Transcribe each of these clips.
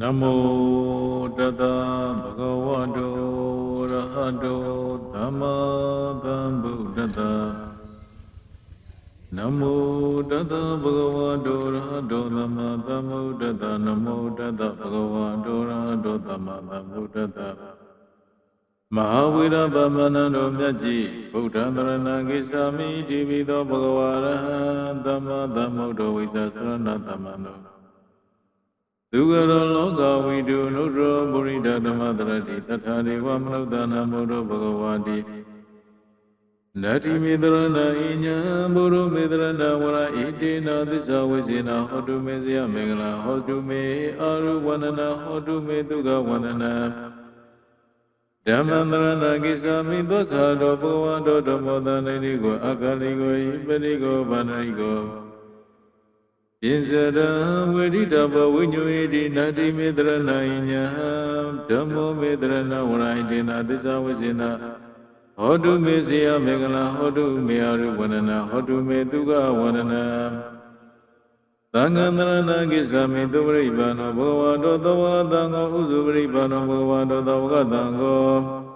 နမောတတဗုဒ္ဓဝတ္တောရဟတောသမ္မာသမ္ဗုဒ္ဓတ္တနမောတတဗုဒ္ဓဝတ္တောရဟတောသမ္မာသမ္ဗုဒ္ဓတ္တနမောတတဗုဒ္ဓဝတ္တောရဟတောသမ္မာသမ္ဗုဒ္ဓတ္တမဟာဝိရဗမဏံတော်မြတ်ကြီးဗုဒ္ဓံတရဏံကိသာမိတိပိသောဘဂဝါရဟံသမ္မာသမ္ဗုဒ္ဓဝိဇ္ဇာသရဏသမ္မာနော သူကရောလောကဝိတုနုရောပုရိဒဓမ္မတရတိတထာဒေဝမနုဿာနမောရောဘဂဝါတိနတ္တိမေတရဏဣညာဘုရောမေတရဏဝရဣတေနသစ္စာဝိဇေနဟောတုမေဇယမေငလာဟောတုမေအာရုဝန္ဒနာဟောတုမေဒုက္ခဝန္ဒနာဓမ္မန္တရဏကိသာမိဒုက္ခတောဘဝတောဓမ္မောတနိတိကိုအကလိကိုဣပရိကိုဗန္ဓရိကို ပိစရံဝိရိတဘဝိညုဣတိနတ္တိမေတရဏိညာဓမ္မောမေတရဏဝရဣတေနသစ္စာဝိဇေနဟောတုမေဇယမေကလဟောတုမေအရုဝန္ဒနာဟောတုမေဒုက္ခဝန္ဒနာသံဃံတရဏကိသမေတုပရိပါဏောဘဂဝါတောသဝသံဃောဥစုပရိပါဏောဘဂဝါတောသဝကသံဃော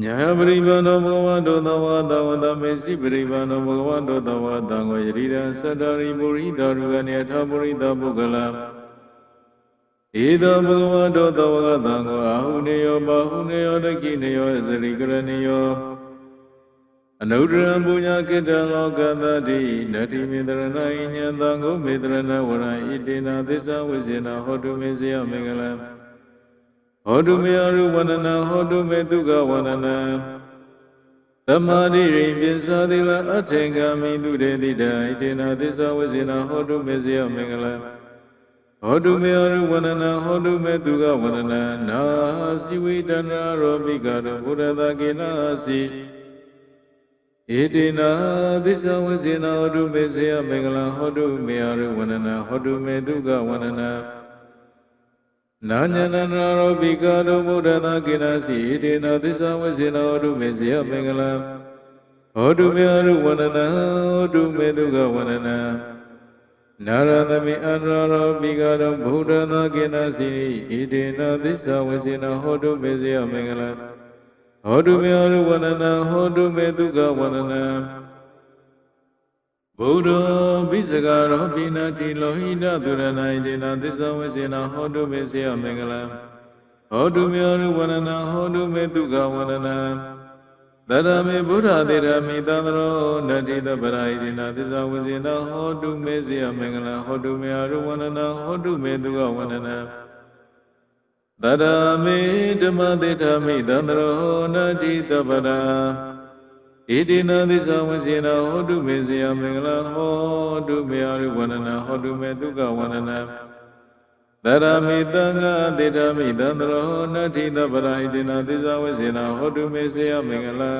ညာပရိပါဏောဘဂဝါတောသဝသဝတမေစီပရိပါဏောဘဂဝါတောသဝသံဃောယရိရံသတ္တရိပုရိတာရုကနေအထာပုရိတာပုဂ္ဂလံဧသောဘဂဝါတောသဝကသံဃောအာဟုနေယောဘာဟုနေယောတကိနေယောအစရိကရဏေယောအနုဒရံပုညကိတံလောကသတိနတ္တိမေတရဏိညာသံဃောမေတရဏဝရဣတေနသစ္စာဝိဇေနဟောတုမေဇယမေငလံ ဟောတုမေအရုဝန္ဒနာဟောတုမေဒုက္ခဝန္ဒနာသမာဓိရိပိစာတိလအထေဂာမိတုတေတိတဣတေနသစ္စာဝိဇေနဟောတုမေဇယမေငလံဟောတုမေအရုဝန္ဒနာဟောတုမေဒုက္ခဝန္ဒနာနာစီဝိတနာရောပိကရောဘုရသကေနာစီဣတိနာသစ္စာဝိဇေနဟောတုမေဇယမေငလံဟောတုမေအရုဝန္ဒနာဟောတုမေဒုက္ခဝန္ဒနာ နာညနနာရောပိကာရောဘုဒ္ဓသာကိနာစီဣတိနာသစ္စာဝိဇေနဟောတုမေဇယမေငလံဟောတုမေအရုဝန္ဒနာဟောတုမေဒုက္ခဝန္ဒနာနာရသမိအနရောပိကာရောဘုဒ္ဓသာကိနာစီဣတိနာသစ္စာဝိဇေနဟောတုမေဇယမေငလံဟောတုမေအရုဝန္ဒနာဟောတုမေဒုက္ခဝန္ဒနာ ဗုဒ္ဓဘိစကာရောပိနာတိလောဟိတသူရဏိတေနသစ္စာဝိစေနဟောတုမေစေယမင်္ဂလံဟောတုမေအရုဝန္ဒနာဟောတုမေဒုက္ခဝန္ဒနာတရမေဗုဒ္ဓသေရမိသံသရောနတ္တိတပရာဟိတေနသစ္စာဝိစေနဟောတုမေစေယမင်္ဂလံဟောတုမေအရုဝန္ဒနာဟောတုမေဒုက္ခဝန္ဒနာတရမေဓမ္မသေထမိသံသရောနတ္တိတပရာ ဣတိနာသစ္စာဝိစေနာဟောတုမေဇယမင်္ဂလာဟောတုမေအရိဝန္ဒနာဟောတုမေဒုက္ခဝန္ဒနာသရမိတံဃာတေတမိသံတရောနတ္ထိတပရာဣတိနာသစ္စာဝိစေနာဟောတုမေဇယမင်္ဂလာ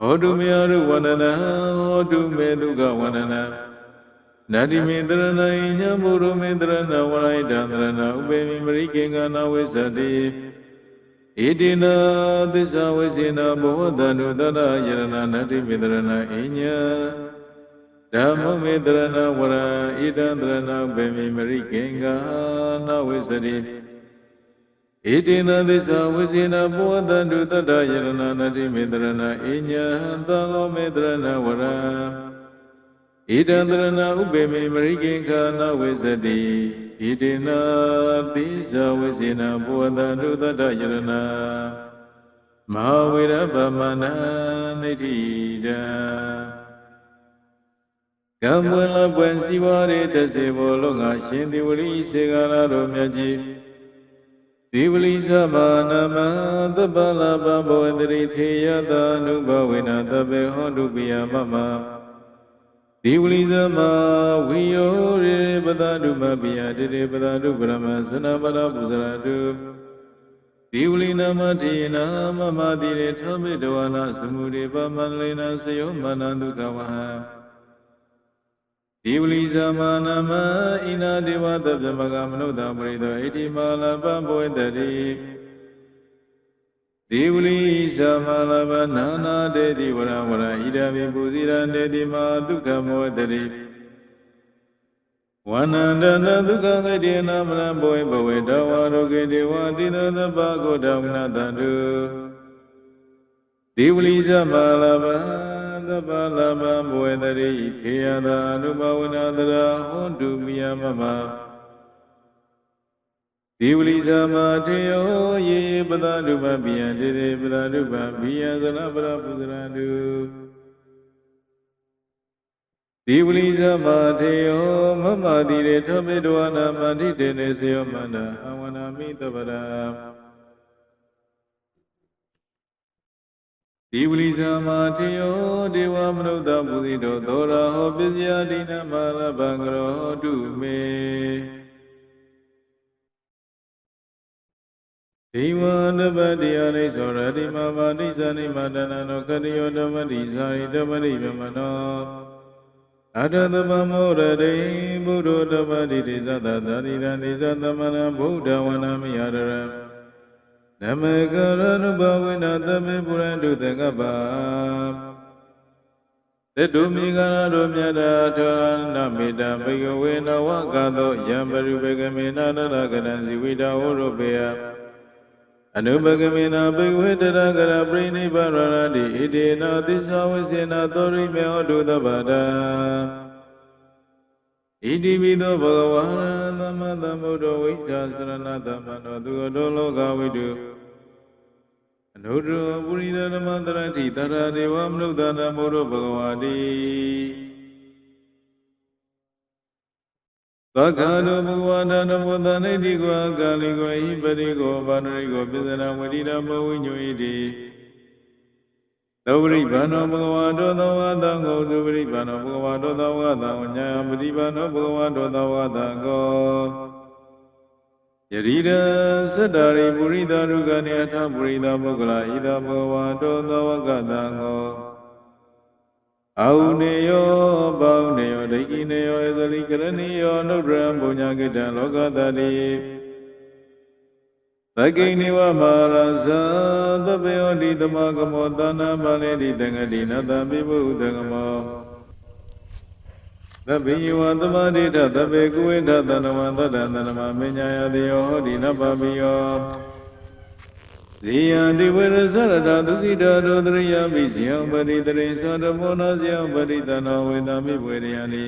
ဟောတုမေအရိဝန္ဒနာဟောတုမေဒုက္ခဝန္ဒနာနတ္တိမေတရဏိညာဘုရုမေတရဏဝရိဒံတရဏဥပေမိမရိကေငါနာဝိသတိ ဣတိနာသစ္စာဝိစေနာဘောဓန္တုတတယရဏနတ္တိမေတရဏအိညာဓမ္မမေတရဏဝရဣဒံတရဏဘေမိမရိကေငါနာဝိသတိဣတိနာသစ္စာဝိစေနာဘောဓန္တုတတယရဏနတ္တိမေတရဏအိညာသံဃောမေတရဏဝရဣဒံတရဏဥပေမိမရိကေခာနာဝိသတိ ဣတိနာပိဇာဝိစေနာဘောဓန္တုတတယရဏမဟာဝိရဗမနာနိတိတံကံဝလပွင့်စီဝါရေတစေဘောလုံးငါရှင်ဒီဝလိစေကာရတော်မြတ်ကြီးဒီဝလိသမနာမသဗ္ဗလာပဘောဝတရိထေယတာနုဘဝေနသဗ္ဗေဟောတုပိယမမ ဒီဝလိသမဝိယောရေပဒတုမပိယတေတေပဒတုပရမသနပရပူဇရတုဒီဝလိနာမထေနာမမတိရေထမေတဝနာသမုရေပမန္လေနာစယောမနန္တုကဝဟံဒီဝလိသမနာမဣနာဒေဝသဗ္ဗမကမနုဿပရိသောဣတိမာလပဘဝေတတိ ဒေဝလိသမလဘနာနာတေတိဝရဝရဣဒာမိပူဇိရံတေတိမာဒုက္ခမောတတိဝဝန္နန္တနဒုက္ခဂတိနာမရဘဝေဘဝေတဝါရောဂေတေဝတိသောသဗ္ဗဂုတဝိနာတန္တုဒီဝလိသမလာဘသဗ္ဗလာဘဘဝေတရိခေယတာအနုဘဝနာတရာဟွန်တုမိယမမ ဒီဝလိသမတေယောယေပဒတုပပိယတေတေပဒတုပပိယသနပရပုဇရတုဒီဝလိသမတေယောမမတိရေထောပိတဝနာမန္တိတေနေစေယောမန္တအဝနာမိတပရာဒီဝလိသမတေယောဒေဝမနုဿပုဇိတောသောရာဟောပစ္စယဒိနမလဘံကရောတုမေ ဒေဝနပတိယနိသောရတိမမနိသနိမတနနောခတိယောဓမ္မတိဇာယိဓမ္မတိဗမနောအတတပမောရတိဘုဒ္ဓဓမ္မတိတိသတ္တသာတိတံတိသသမဏဗုဒ္ဓဝနာမိယရရနမကရဏုဘဝိနာသမေပုရန္တုတကပ္ပသတ္တုမိဂရတို့မြတ်တာထာနမေတ္တဘေကဝေနဝကသောယံပရိဘေကမေနာတရကရံဇိဝိတာဝရုပေယ အနုပကမေနာဘေဝေတရကရပရိနိဗ္ဗာရတိဣတိနာသစ္စာဝိစေနာသောရိမေဟောတုသဗ္ဗတာဣတိပိသောဘဂဝါရသမ္မာသမ္ဗုဒ္ဓဝိဇ္ဇာစရဏသမ္မနောသူတောလောကဝိတုအနုတ္တရပုရိသဓမ္မတရတိတရဒေဝမနုဿာနမောရဘဂဝါတိ သက္ခာတောဘဂဝန္တနမောသနိတိကောအကာလိကောဟိပရိကောဘာနရိကောပစ္စနာဝတိရမဝိညုဣတိသောပရိဘာနောဘဂဝါတောသောဝါတံကိုသုပရိဘာနောဘဂဝါတောသောဝါတံကိုညာပရိဘာနောဘဂဝါတောသောဝါတံကိုယရိဒသတ္တရိပုရိသရုကနေအထပုရိသပုဂ္ဂလာဣဒဘဂဝါတောသောဝကတံကို အာဟုနေယောဘောင်းနေယောဒိဋ္ဌိနေယောဧသရိကရဏီယောနုဒ္ဒရံဘုံညာကိတံလောကတတိသကိနေဝမာရဇာသဗ္ဗယောတိသမကမောသနာမလေတိတံဂတိနတပိဘုဒ္ဓကမောသဗ္ဗေဝသမာဓိထသဗ္ဗေကုဝိထသနဝသတ္တသနမမညာယတိယောဟောတိနပပိယော ဇေယံဒီဝရဇရတာသူစီတာတောတရိယမိဇယံပရိတရိသတမောနာဇယံပရိတနောဝေတမိဝေရယနိ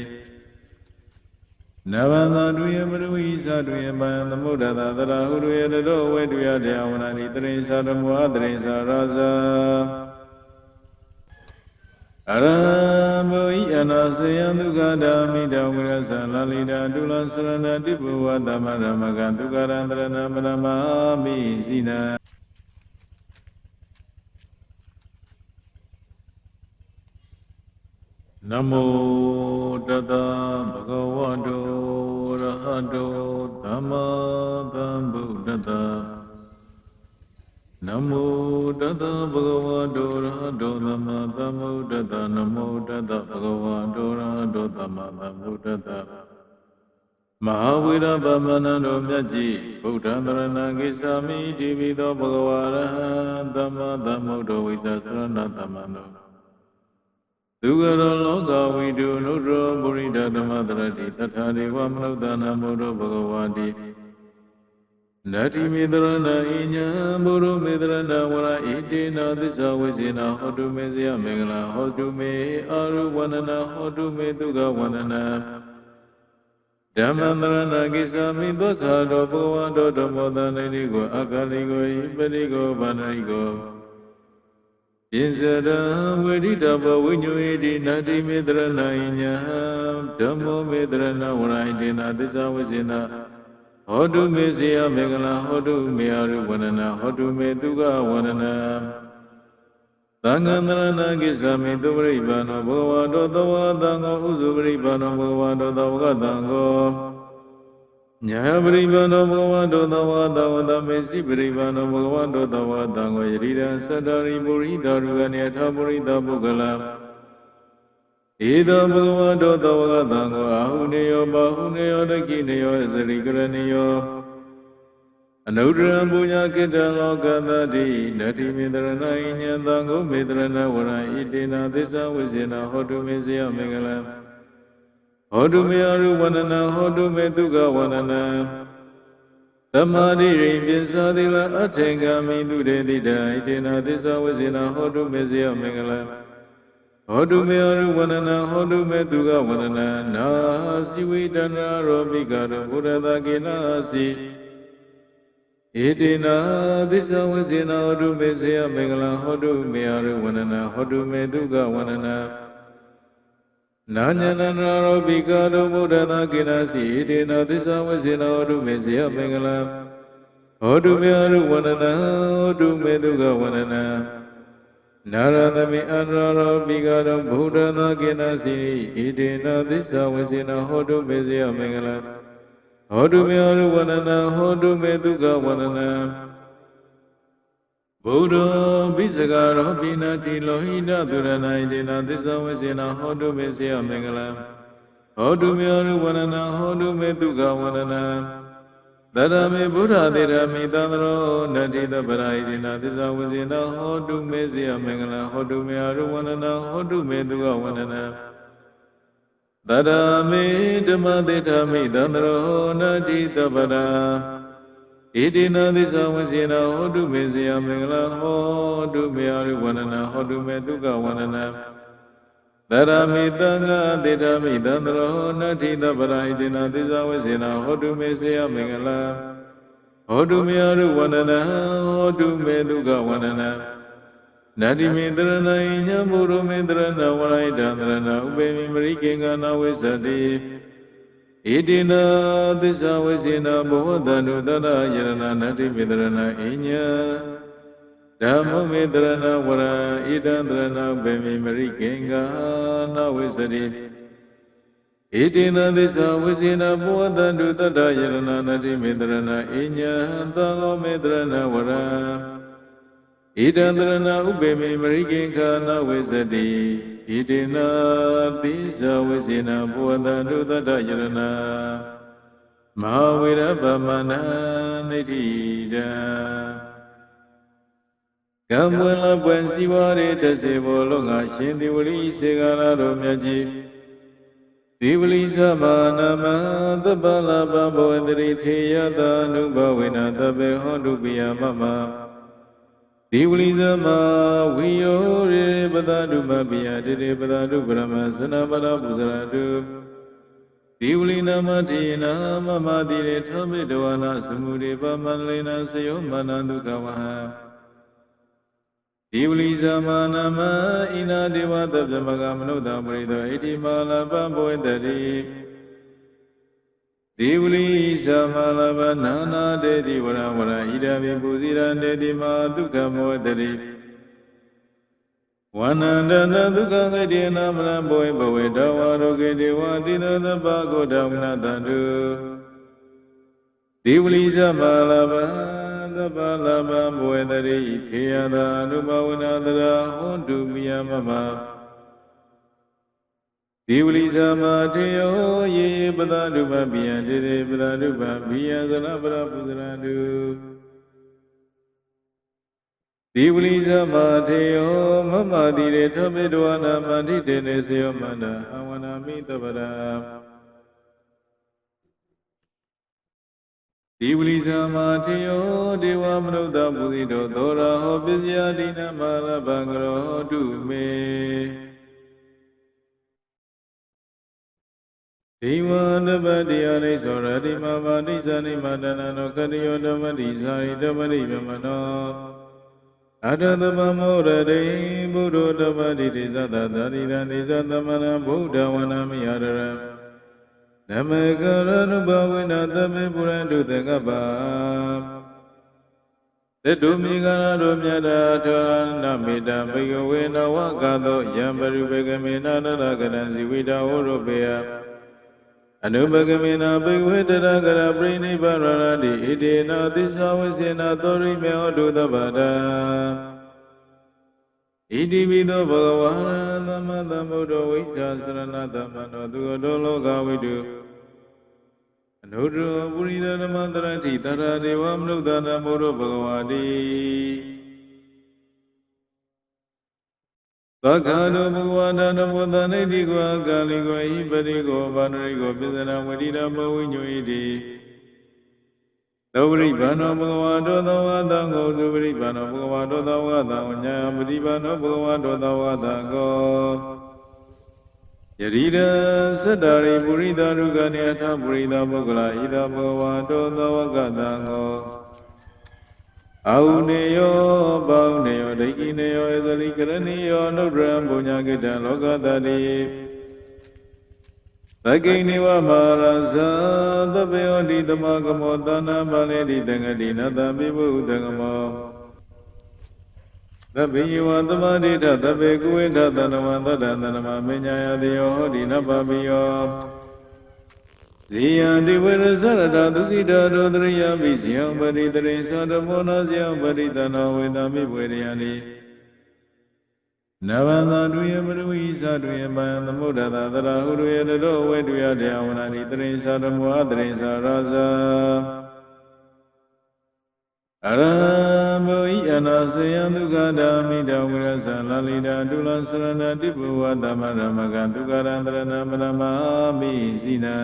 နဗန္တာတုယမရဝိသတုယမံသမုဒ္ဒတာတရာဟုရယတောဝေတုယတရားဝနာနိတရိသတမောအတရိသရာဇာအရမောဤအနာစေယံဒုက္ခဓာမိတဝိရဇာလလိတာဒုလသရဏတိဘဝသမရမကဒုက္ခရန္တရဏမရမမိစိနာ နမောတတဗဂဝတောရဟတောသမ္မာသမ္ဗုဒ္ဓတ္တနမောတတဗဂဝတောရဟတောသမ္မာသမ္ဗုဒ္ဓတ္တနမောတတဗဂဝတောရဟတောသမ္မာသမ္ဗုဒ္ဓတ္တမဟာဝိရဗမနန္တောမြတ်ကြီးဗုဒ္ဓံတရဏံကိသာမိတိပိသောဘဂဝါရဟံသမ္မာသမ္ဗုဒ္ဓဝိသသရဏသမ္မနော သူကရောလောကဝိတုနုရောပုရိဒဓမ္မတရတိတထာဒေဝမနုဿာနာမောရောဘဂဝါတိနတ္တိမေတရဏဣညာဘုရုမေတရဏဝရဣတေနသစ္စာဝိဇေနဟောတုမေဇယမေငလာဟောတုမေအာရုဝန္ဒနာဟောတုမေဒုက္ခဝန္ဒနာဓမ္မန္တရဏကိသမိဒုက္ခတောဘဂဝန္တောဓမ္မောတန်တိကိုအကာလိကိုဣပရိကိုဗန္ဒရိကို ဣဇရဝေဒိတဘဝိညုဣတိနတိမေတရဏိညာဓမ္မောမေတရဏဝရဟိတေနသစ္စာဝိစေနဟောတုမေစေယမေကလဟောတုမေအရုဝန္ဒနာဟောတုမေတုကဝန္ဒနာသံဃံတရဏကိသမေတုပရိပါဏောဘဂဝါတောသဝသံဃောဥစုပရိပါဏောဘဂဝါတောသဝကသံဃော ညာပရိပါဏောဘဂဝတောသဝတဝတမေစီပရိပါဏောဘဂဝတောသဝတံကိုယရိရံသတ္တရိပုရိသရုကနေထပုရိသပုဂ္ဂလဧသောဘဂဝတောသဝကသံကိုအာဟုနေယောဘာဟုနေယောတကိနေယောသရိကရဏေယောအနုဒရံပူညာကိတံလောကသတိနတိမေတရဏိညာသံကိုမေတရဏဝရဣတေနသစ္စာဝိဇေနဟောတုမေဇယမေကလံ ဟောတုမေအရုဝန္ဒနာဟောတုမေဒုက္ခဝန္ဒနာသမာဓိရိပိစာတိလအထေကမိတုရေတိတဣတေနသစ္စာဝစေနာဟောတုမေဇယမင်္ဂလဟောတုမေအရုဝန္ဒနာဟောတုမေဒုက္ခဝန္ဒနာနာစီဝိတနာရောပိကရောဘုရသကေနာစီဣတိနာသစ္စာဝစေနာဟောတုမေဇယမင်္ဂလဟောတုမေအရုဝန္ဒနာဟောတုမေဒုက္ခဝန္ဒနာ နာညနနာရောပိကရောဘုဒ္ဓသာကိနာစီဣတိနာသစ္စာဝစေနာဟောတုမေဇယမင်္ဂလဟောတုမေအရုဝန္ဒနာဟောတုမေဒုက္ခဝန္ဒနာနာရသမိအန္တရောပိကရောဘုဒ္ဓသာကိနာစီဣတိနာသစ္စာဝစေနာဟောတုမေဇယမင်္ဂလဟောတုမေအရုဝန္ဒနာဟောတုမေဒုက္ခဝန္ဒနာ ဗုဒ္ဓဘိစကာရောပိနာတိလောဟိတသုရဏိတေနသစ္စာဝစေနာဟောတုမေစေယမင်္ဂလံဟောတုမေအရုဝန္ဒနာဟောတုမေဒုက္ခဝန္ဒနာတရမေဗုဒ္ဓသေရမိသံသရောနတ္တိတပရာဣတိနာသစ္စာဝစေနာဟောတုမေစေယမင်္ဂလံဟောတုမေအရုဝန္ဒနာဟောတုမေဒုက္ခဝန္ဒနာတရမေဓမ္မသေထမိသံသရောနတ္တိတပရာ ဣတိနာသစ္စာဝစေနာဟောတုမေဇယမင်္ဂလဟောတုမေအရိဝန္ဒနာဟောတုမေဒုက္ခဝန္ဒနာသရမိတံဃာတေတမိသံတရောနတ္ထိတပရာဣတိနာသစ္စာဝစေနာဟောတုမေဇယမင်္ဂလဟောတုမေအရိဝန္ဒနာဟောတုမေဒုက္ခဝန္ဒနာနတ္တိမေတရဏိညံဘုရောမေတရဏဝရိတံတရဏဥပေမိမရိကေငနာဝိသတိ ဣတိနာသစ္စာဝေစေနာဘောဓန္တုတရယရဏနတ္တိမေတရဏအိညာဓမ္မမေတရဏဝရဣဒံတရဏဘေမိမရိကေငာနာဝေစရိဣတိနာသစ္စာဝေစေနာဘောဓန္တုတရယရဏနတ္တိမေတရဏအိညာသောမေတရဏဝရဣဒံတရဏဥပေမိမရိကေခာနာဝေစတိ ဣတိနာပိဇဝေစေနာဘောဓန္တုတတယရဏမဟာဝေရဗမနာနိတိတံကံပွင့်လပွင့်စီဝါရေတစေဘောလောငါရှင်ဒီဝလိစေကာရတော်မြတ်ကြီးဒီဝလိသမနာမသဗ္ဗလာပဘောတရိထေယတာနုဘဝေနသဗ္ဗေဟောတုပိယမမ ဒီဝလိသမဝိယောရေပဒတုမပိယတေတေပဒတုပရမသနပရပူဇရတုဒီဝလိနာမထေနာမမတိရေထမေတဝနာသမုရေပမန္လေနာစယောမနန္တုကဝဟံဒီဝလိသမနာမဣနာဒေဝသဗ္ဗမကမနုဿပရိသောဣတိမာလပဘဝေတတိ ဒေဝလိသမလဘနာနာတေတိဝရဝရဣဒမိပူဇိရတေတိမာဒုက္ခမောတတိဝနန္တနဒုက္ခဂတိနာမရဘဝေဘဝေတဝါရောဂေတေဝတိသသဗ္ဗကိုတောင်နတန္တုဒေဝလိသမလဘသဗ္ဗလဘဘဝေတတိခေယသာအနုဘဝနာတရာဟွန်တုမိယမမ ဒီဝလိသမတေယောယေပဒတုပပိယတေတေပဒတုပပိယသနပရပုဇရတုဒီဝလိသမတေယောမမတိရေထမေတဝနာမန္တိတေနေစေယောမန္တအဝနာမိတပရာဒီဝလိသမတေယောဒေဝမနုဿပူဇိတောသောရာဟောပစ္စယဒိနမလဘံကရောတုမေ ဒေဝနပတိယလိသောရတိမမတိဇာနိမတနာနောကတယောဓမ္မတိဇာရိဓမ္မတိဗမနောအတသမမောရတိဘုဒ္ဓဓမ္မတိတိသတ္တသာတိတံတိသသမဏဗုဒ္ဓဝနာမိယရရဓမ္မကရဏုဘဝေနသမေပုရတုတကပ္ပသတ္တုမိဂရတို့မြတ်တာထောနမေတ္တဘေကဝေနဝကသောယံပရုဘေကမေနနရကရံဇိဝိတာဝရုပေယ အနုပကမေနာဘေဝေတရကရပရိနိဗ္ဗာရတိဣတိနာသစ္စာဝိစေနာသောရိမေဟောတုသဗ္ဗတာဣတိပိသောဘဂဝါရသမ္မာသမ္ဗုဒ္ဓဝိဇ္ဇာစရဏသမ္မနောသူတောလောကဝိတုအနုတ္တပုရိသဓမ္မတရတိတရဒေဝမနုဿနာမောဘဂဝါတိ သက္ခာတောဘဂဝါဒနမောသနေတိကောအကာလိကောဣပရိကောဘာနရိကောပိစနာဝတိရဘဝိညုဣတိသောပရိဘာနောဘဂဝါတောသောဝါတံကိုသုပရိဘာနောဘဂဝါတောသောဝါတံဝညာပရိဘာနောဘဂဝါတောသောဝါတံကိုယရိရသတ္တရိပုရိသရုကနေအထပုရိသပုဂ္ဂလာဣဒဘဂဝါတောသောဝကတံကို အာဟုနေယောဘောင်းနေယောဒိဋ္ဌိနေယောဧသရိကရဏီယောနုဒ္ဒရံပုညကိတံလောကတတိသကိနေဝမာရဇာသဗ္ဗယောတိသမကမောသနာပါလေတိတံဂတိနတံပိဘုတံကမောသဗ္ဗေဝသမာဓိထသဗ္ဗေကုဝေထသန္နဝံသတ္တသန္နမမေညာယတိယောဟောတိနပပိယော ဇေယံဒီဝရဇရတာသူစီတာတောတရိယမိဇယံပရိတရိသတမောနာဇယံပရိတနာဝေတမိဝေရယံနိနဗန္တာဒုယမရဝိသဒုယမံသမုဒ္ဒတာသရဟုရယတရောဝေတုယတရားဝနာနိတရိသတမောအတရိသရာဇာ အရမောဤအနာစယံဒုက္ခဓမ္မိတဝိရဇာလလိတာဒုလသရဏတိဘဝသမရမကဒုက္ခရန္တရဏမရမမိစိနံ